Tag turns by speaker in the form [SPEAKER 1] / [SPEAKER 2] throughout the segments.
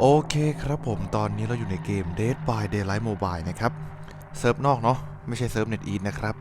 [SPEAKER 1] โอเคครับผมตอนนี้เราอยู่ในเกม Dead by Daylight Mobile นะครับ เซิร์ฟนอกเนาะไม่ใช่เซิร์ฟเน็ตอีนะครับ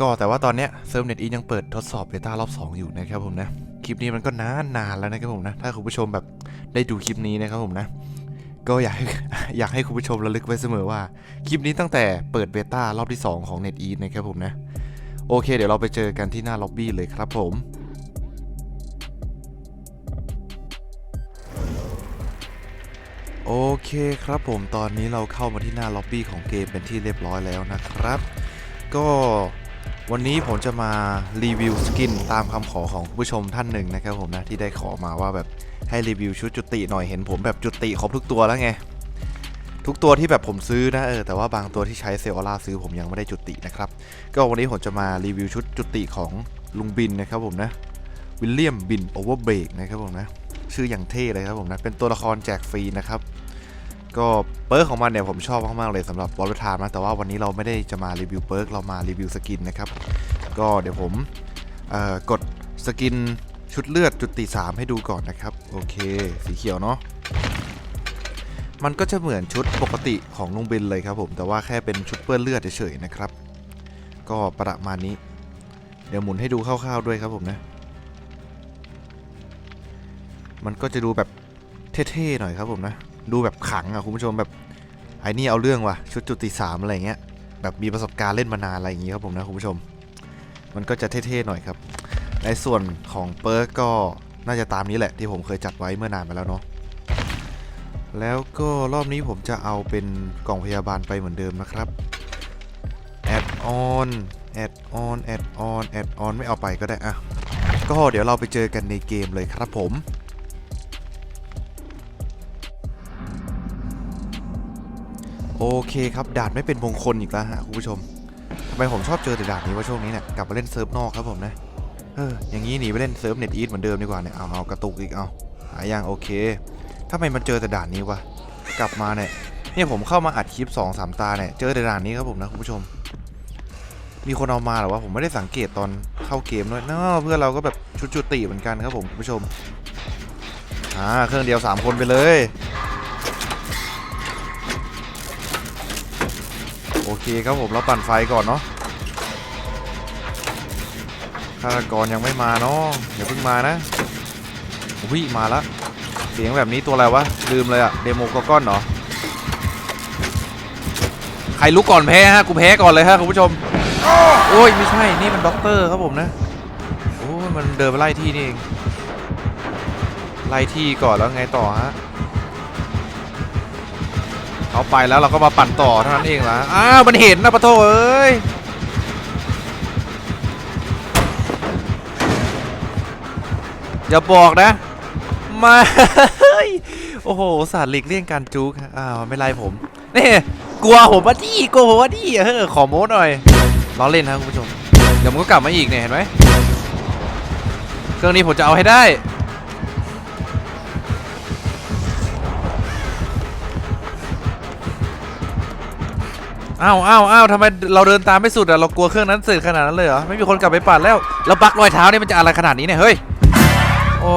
[SPEAKER 1] ก็แต่ว่าตอนเนี้ยเซิร์ฟเน็ตอียังเปิดทดสอบเบต้ารอบ 2 อยู่นะครับผมนะ คลิปนี้มันก็นานนานแล้วนะครับผมนะ ถ้าคุณผู้ชมแบบได้ดูคลิปนี้นะครับผมนะ ก็อยากให้อยากให้คุณผู้ชมระลึกไว้เสมอว่า คลิปนี้ตั้งแต่เปิดเบต้ารอบที่ 2 ของ n e t e a s นะครับผมนะ โอเค เดี๋ยวเราไปเจอกันที่หน้าล็อบบี้เลยครับผม โอเคครับผมตอนนี้เราเข้ามาที่หน้าล็อบบี้ของเกมเป็นที่เรียบร้อยแล้วนะครับ ก็วันนี้ผมจะมารีวิวสกินตามคำขอของผู้ชมท่านหนึ่งนะครับผมนะที่ได้ขอมาว่าแบบให้รีวิวชุดจุติหน่อยเห็นผมแบบจุติครบทุกตัวแล้วไง ทุกตัวที่แบบผมซื้อนะเออแต่ว่าบางตัวที่ใช้เซลล์ออร่าซื้อผมยังไม่ได้จุตินะครับ ก็วันนี้ผมจะมารีวิวชุดจุติของลุงบินนะครับผมนะวิลเลียมบินโอเวอร์เบรกนะครับผมนะ ชื่ออย่างเท่เลยครับผมนะ เป็นตัวละครแจกฟรีนะครับ ก็เปิร์กของมันเนี่ยผมชอบมากๆเลยสำหรับบอลลูทามนะ แต่ว่าวันนี้เราไม่ได้จะมารีวิวเปิร์กเรามารีวิวสกินนะครับ ก็เดี๋ยวผมกดสกินชุดเลือดจุดตี3ให้ดูก่อนนะครับ โอเค สีเขียวเนาะมันก็จะเหมือนชุดปกติของลุงบินเลยครับผม แต่ว่าแค่เป็นชุดเปื้อนเลือดเฉยๆนะครับ ก็ประมาณนี้ เดี๋ยวหมุนให้ดูคร่าวๆด้วยครับผมนะ มันก็จะดูแบบเท่ๆหน่อยครับผมนะ ดูแบบขังอะคุณผู้ชมแบบไอ้นี่เอาเรื่องว่ะชุดจุติสามอะไรเงี้ยแบบมีประสบการณ์เล่นมานานอะไรอย่างงี้ครับผมนะคุณผู้ชม มันก็จะเท่ๆหน่อยครับ ในส่วนของเปิร์กก็น่าจะตามนี้แหละที่ผมเคยจัดไว้เมื่อนานมาแล้วเนาะแล้วก็รอบนี้ผมจะเอาเป็นกล่องพยาบาลไปเหมือนเดิมนะครับแอดออนแอดออนแอดออนแอดออนไม่เอาไปก็ได้อะก็เดี๋ยวเราไปเจอกันในเกมเลยครับผม โอเคครับด่านไม่เป็นมงคลอีกแล้วฮะคุณผู้ชมทำไมผมชอบเจอแต่ด่านนี้ว่าช่วงนี้เนี่ยกลับมาเล่นเซิร์ฟนอกครับผมนะเอออย่างนี้หนีไปเล่นเซิร์ฟเน็ตอีทเหมือนเดิมดีกว่าเนี่ยเอาเอากระตุกอีกเอาหายังโอเคทำไมมันเจอแต่ด่านนี้วะกลับมาเนี่ยเนี่ยผมเข้ามาอัดคลิป2อสามตาเนี่ยเจอแต่ด่านนี้ครับผมนะคุณผู้ชม มีคนเอามาหรอวะผมไม่ได้สังเกตตอนเข้าเกมด้วยเนาะเพื่อเราก็แบบชุดจุติเหมือนกันครับผมคุณผู้ชมอ่าเครื่องเดียวสามคนไปเลย โอเคครับผมเราปั่นไฟก่อนเนาะฆาตกรยังไม่มาเนาะอย่าเพิ่งมานะอุ้ยมาละเสียงแบบนี้ตัวอะไรวะลืมเลยอะเดโมกก้อนเหรอใครลุกก่อนแพ้ฮะกูแพ้ก่อนเลยฮะคุณผู้ชมโอ้ยไม่ใช่นี่มันด็อกเตอร์ครับผมนะโอ้มันเดินไปไล่ที่นี่เองไล่ที่ก่อนแล้วไงต่อฮะ เขาไปแล้วเราก็มาปั่นต่อเท่านั้นเองละอ้าวมันเห็นนะปะโถเอ้ยอย่าบอกนะ มาโอ้โหสาดหลีกเลี่ยงการจุกอ้าวไม่ไล่ผมนี่กลัวผมว่าดีกลัวผมว่าดีเออขอโม้หน่อยล้อเล่นนะคุณผู้ชมเดี๋ยวมันก็กลับมาอีกเนี่ยเห็นไหมเครื่องนี้ผมจะเอาให้ได้ อ้าวอ้าวอ้าวทำไมเราเดินตามไม่สุดอะเรากลัวเครื่องนั้นเสร็จขนาดนั้นเลยเหรอไม่มีคนกลับไปปัดแล้วแล้วบักรอยเท้านี่มันจะอะไรขนาดนี้เนี่ยเฮ้ยโอ้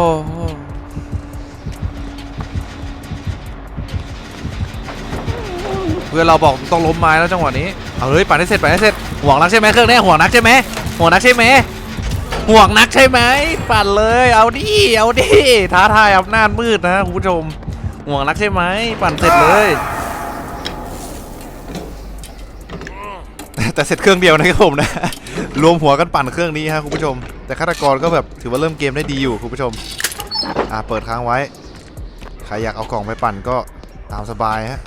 [SPEAKER 1] เพื่อนเราบอกต้องล้มไม้แล้วจังหวะนี้เอาเฮ้ยปั่นให้เสร็จปั่นให้เสร็จห่วงนักใช่ไหมเครื่องนี้ห่วงนักใช่ไหมห่วงนักใช่ไหมห่วงนักใช่ไหมปั่นเลยเอาดิเอาดิท้าทายอำนาจมืดนะคุณผู้ชมห่วงนักใช่ไหมปั่นเสร็จเลย แต่เสร็จเครื่องเดียวนะครับผมนะ รวมหัวกันปั่นเครื่องนี้ฮะคุณผู้ชม แต่ฆาตกรก็แบบถือว่าเริ่มเกมได้ดีอยู่คุณผู้ชม อ่าเปิดค้างไว้ ใครอยากเอากล่องไปปั่นก็ตามสบายฮะ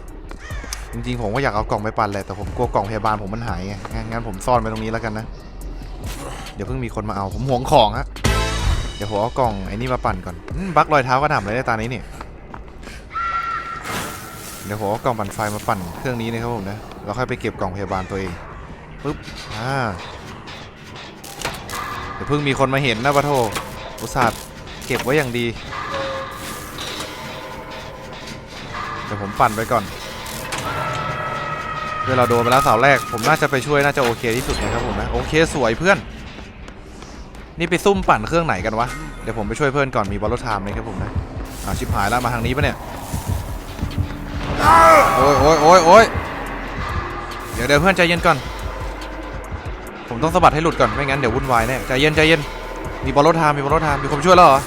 [SPEAKER 1] จริงๆผมก็อยากเอากล่องไปปั่นแหละแต่ผมกลัวกล่องพยาบาลผมมันหายไง งั้นผมซ่อนไว้ตรงนี้แล้วกันนะ เดี๋ยวเพิ่งมีคนมาเอาผมหวงของฮะ เดี๋ยวผมเอากล่องไอ้นี่มาปั่นก่อนบักรอยเท้าก็ทำเลยได้ตานี้นี่เดี๋ยวผมเอากล่องปั่นไฟมาปั่นเครื่องนี้นะครับผมนะแล้วค่อยไปเก็บกล่องพยาบาลตัวเอง ปึ๊บอ่าเดี๋ยวเพิ่งมีคนมาเห็นนะปะโทอุตส่าห์เก็บไว้อย่างดี เดี๋ยวผมปั่นไปก่อนเพื่อเราโดนไปแล้วเสาแรก ผมน่าจะไปช่วยน่าจะโอเคที่สุดนะครับผมนะโอเคสวยเพื่อน นี่ไปซุ่มปั่นเครื่องไหนกันวะเดี๋ยวผมไปช่วยเพื่อนก่อนมีบอลรถไทม์ไหมครับผมนะอ่าชิบหายแล้วมาทางนี้ปะเนี่ยโอ้ยโอ้ยโอ้ยโอ้ยเดี๋ยวเดี๋ยวเพื่อนใจเย็นก่อน ผมต้องสะบัดให้หลุดก่อน ไม่งั้นเดี๋ยววุ่นวายแน่ใจเย็นใจเย็น มีบอลรถทามมีบอลรถทามมีคนช่วยแล้วเหรอ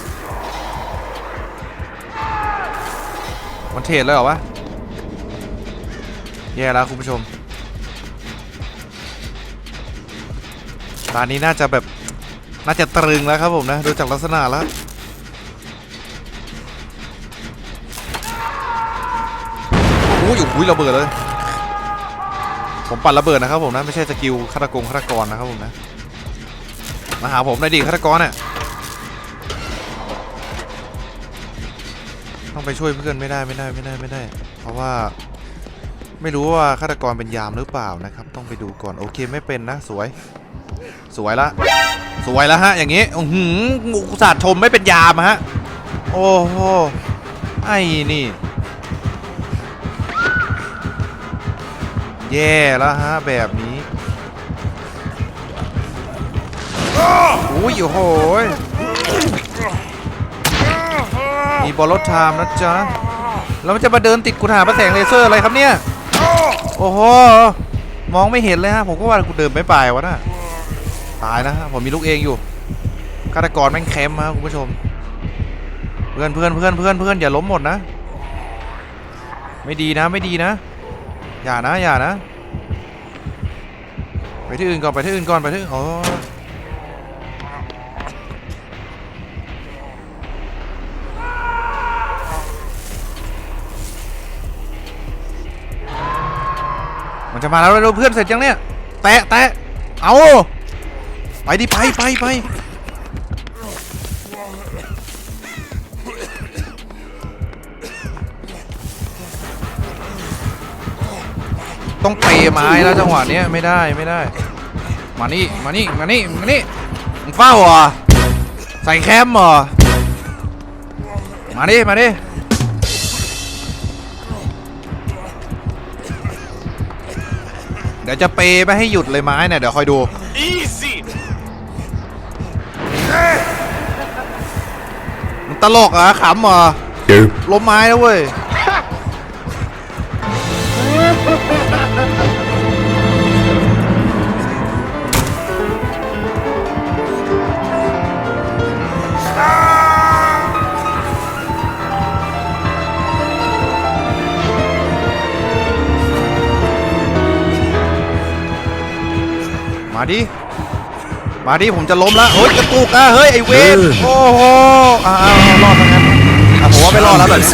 [SPEAKER 1] มันเทรดเลยเหรอวะ แย่แล้วคุณผู้ชมตอนนี้น่าจะแบบ น่าจะตรึงแล้วครับผมนะ ดูจากลักษณะแล้วโอ้ยโอ้ยระเบิดเลย ผมปั่นระเบิดนะครับผมนะไม่ใช่สกิลฆาตกรฆาตกรนะครับผมนะมาหาผมหน่อยดิฆาตกรเนี่ยต้องไปช่วยเพื่อนไม่ได้ไม่ได้ไม่ได้ไม่ได้ เพราะว่าไม่รู้ว่าฆาตกรเป็นยามหรือเปล่านะครับ ต้องไปดูก่อนโอเคไม่เป็นนะสวย สวยละสวยแล้วฮะอย่างงี้อือหืออุตส่าห์ชมไม่เป็นยามฮะโอ้โหไอ้นี่ แย่แล้วฮะ แบบนี้อุ้ยโอ้โหยมีบอลรถไทม์นะจ๊ะ แล้วมันจะมาเดินติดกุหาประแสงเลเซอร์อะไรครับเนี่ย โอ้โห มองไม่เห็นเลยฮะ ผมก็ว่ากูเดินไม่ไปวะนะตายแล้วฮะ ผมมีลูกเองอยู่ฆาตกรแม่งแคมป์ฮะคุณผู้ชม เพื่อนเพื่อนเพื่อนเพื่อนเพื่อนอย่าล้มหมดนะ ไม่ดีนะไม่ดีนะ อย่านะอย่านะ ไปที่อื่นก่อนไปที่อื่นก่อนไปที่อ๋อมันจะมาแล้วเร็วๆเพื่อนเสร็จยังเนี่ย แตะแตะเอาไปดิไปไปไป ต้องเปไม้แล้วจังหวะเนี้ยไม่ได้ไม่ได้ มานี่มานี่มานี่มานี่มึงเฝ้าเหรอใส่แคมเหรอมาดิมาดิเดี๋ยวจะเปย์ไม่ให้หยุดเลยไม้เนี่ยเดี๋ยวคอยดู
[SPEAKER 2] Easy!
[SPEAKER 1] มึงตลกเหรอขำเหรอ
[SPEAKER 3] Nope.
[SPEAKER 1] ล้มไม้แล้วเว้ย ดิ มาดิผมจะล้มแล้วเฮ้ยกระตุกอะเฮ้ยไอเวนโอ้โหอ้าวรอดทั้งนั้นอะผมว่าไม่รอดแล้วแบบนี้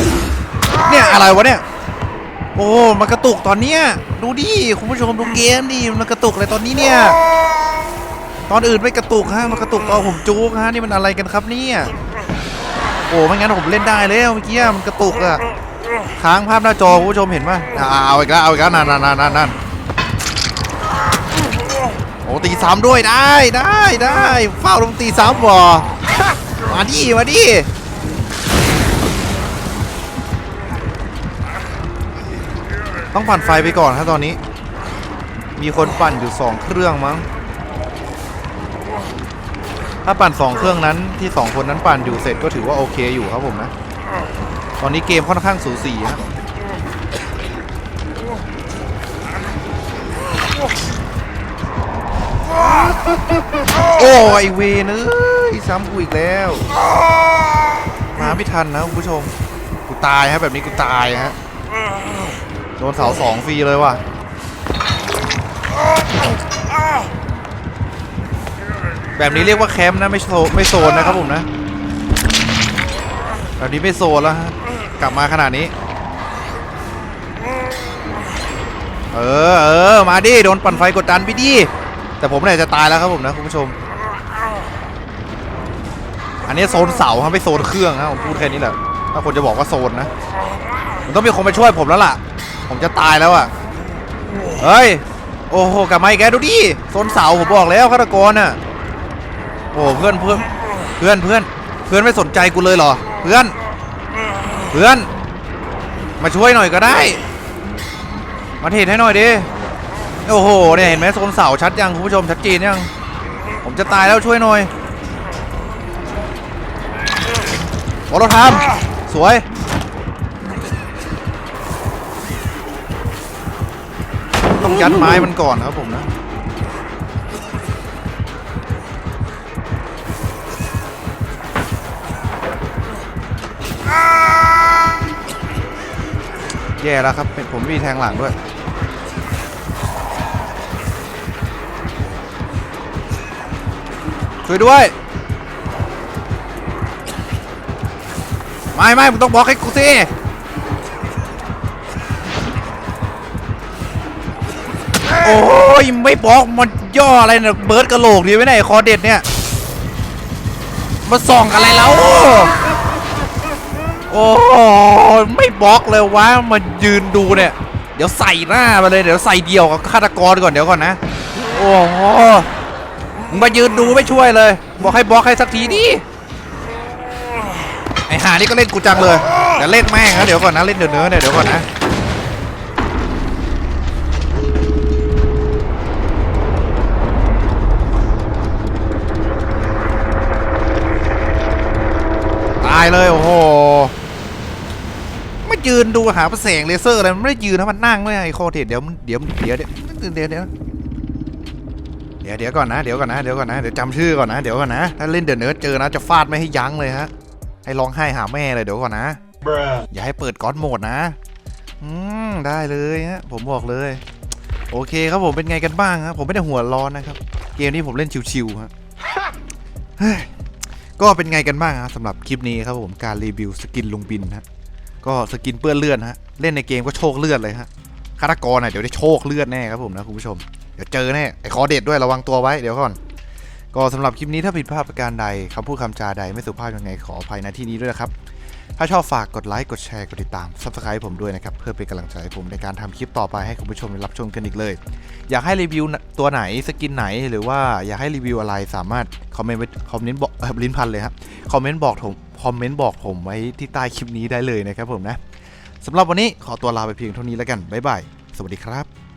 [SPEAKER 1] เนี่ยอะไรวะเนี่ย โอ้มันกระตุกตอนเนี้ยดูดิคุณผู้ชมดูเกมดิมันกระตุกเลยตอนนี้เนี่ย ตอนอื่นไม่กระตุกฮะมันกระตุกตอนผมจู๊กฮะนี่มันอะไรกันครับเนี่ยโอ้ไม่งั้นผมเล่นได้แล้วเมื่อกี้มันกระตุกอะค้างภาพหน้าจอคุณผู้ชมเห็นป่ะอ่าเอาอีกแล้วเอาอีกแล้วนั่นนั่นนั่นนั่นนั่นโอ้ตีซ้ำด้วยได้ได้ได้เฝ้าลงตีซ้ำบ่มาดิมาดิต้องปั่นไฟไปก่อนครับตอนนี้ มีคนปั่นอยู่สองเครื่องมั้ง ถ้าปั่นสองเครื่องนั้นที่สองคนนั้นปั่นอยู่เสร็จก็ถือว่าโอเคอยู่ครับผมนะ ตอนนี้เกมค่อนข้างสูสีฮะ โอ้ยเวนเอ้ยซ้ำกูอีกแล้ว มาไม่ทันนะคุณผู้ชม กูตายฮะแบบนี้กูตายฮะ โดนเสาสองฟรีเลยว่ะแบบนี้เรียกว่าแคมป์นะไม่โซไม่โซนนะครับผมนะ แบบนี้ไม่โซนแล้วฮะกลับมาขนาดนี้ เออเออมาดิโดนปั่นไฟกดดันไปดิ แต่ผมเนี่ยจะตายแล้วครับผมนะคุณผู้ชม อันนี้โซนเสาครับไม่โซนเครื่องนะผมพูดแค่นี้แหละถ้าคนจะบอกว่าโซนนะมันต้องมีคนมาช่วยผมแล้วล่ะ ผมจะตายแล้วอะเฮ้ยโอ้โหกลับมาอีกแกดูดิโซนเสาผมบอกแล้วฆาตกรน่ะโอ้เพื่อนเพื่อนเพื่อนเพื่อนเพื่อนไม่สนใจกูเลยเหรอ เพื่อน เพื่อน มาช่วยหน่อยก็ได้ มาเทรดให้หน่อยดิ โอ้โหเนี่ยเห็นไหมโซนเสาชัดยังคุณผู้ชมชัดเจนยังผมจะตายแล้วช่วยหน่อยโอ้เราทำสวยต้องยัดไม้มันก่อนครับผมนะแย่แล้วครับผมมีแทงหลังด้วย ช่วยด้วย ไม่ไม่มึงต้องบล็อกให้กูสิโอ้ยไม่บล็อกมันย่ออะไรเนี่ยเบิร์ดกระโหลกดีไว้ไหนคอเด็ดเนี่ยมาส่องอะไรแล้วโอ้ไม่บล็อกเลยวะมายืนดูเนี่ย เดี๋ยวใส่หน้ามาเลยเดี๋ยวใส่เดี่ยวกับฆาตกรก่อนเดี๋ยวก่อนนะ โอ้ มึงมายืนดูไม่ช่วยเลย บอกให้บล็อกให้สักทีดิไอหานี่ก็เล่นกูจังเลยเดี๋ยวเล่นแม่งนะเดี๋ยวก่อนนะเล่นเดี๋ยวเนื้อเนี่ยเดี๋ยวก่อนนะตายเลยโอ้โหไม่ยืนดูหาแสงเลเซอร์อะไรมันไม่ได้ยืนนะมันนั่งเลยไอโคเทเดี๋ยวมันเดี๋ยวเดี๋ยวเดี๋ยวเดี๋ยว เดี๋ยวเดี๋ยวเดี๋ยวก่อนนะเดี๋ยวก่อนนะเดี๋ยวก่อนนะเดี๋ยวจำชื่อก่อนนะเดี๋ยวก่อนนะถ้าเล่นเดอะเนิร์ดเจอนะจะฟาดไม่ให้ยั้งเลยฮะให้ร้องไห้หาแม่เลยเดี๋ยวก่อนนะ
[SPEAKER 2] Bruh.
[SPEAKER 1] อย่าให้เปิดก้อนโหมดนะอืมได้เลยฮะผมบอกเลย โอเคครับผมเป็นไงกันบ้างครับผมไม่ได้หัวร้อนนะครับ เกมนี้ผมเล่นชิวๆฮะเฮ้ยก็เป็นไงกันบ้างฮะสำหรับคลิปนี้ครับผมการรีวิวสกินลุงบินฮะก็สกินเปื้อนเลือดฮะเล่นในเกมก็โชคเลือดเลยฮะฆาตกรน่ะเดี๋ยวได้โชคเลือดแน่ครับผมนะคุณผู้ชมเดี๋ยวเจอแน่ไอ้คอเด็ดด้วยระวังตัวไว้เดี๋ยวก่อน ก็สำหรับคลิปนี้ถ้าผิดพลาดประการใดคำพูดคำจาใดไม่สุภาพยังไงขออภัยณที่นี้ด้วยนะครับ ถ้าชอบฝากกดไลค์กดแชร์กดติดตาม subscribe ผมด้วยนะครับ เพื่อเป็นกำลังใจให้ผมในการทำคลิปต่อไปให้คุณผู้ชมได้รับชมกันอีกเลย อยากให้รีวิวตัวไหนสกินไหนหรือว่าอยากให้รีวิวอะไรสามารถคอมเมนต์ไว้คอมเมนต์บอกลิ้นพันเลยครับคอมเมนต์บอกผมคอมเมนต์บอกผมไว้ที่ใต้คลิปนี้ได้เลยนะครับผมนะสำหรับวันนี้ขอตัวลาไปเพียงเท่านี้แล้วกันบ๊ายบายสวัสดีครับ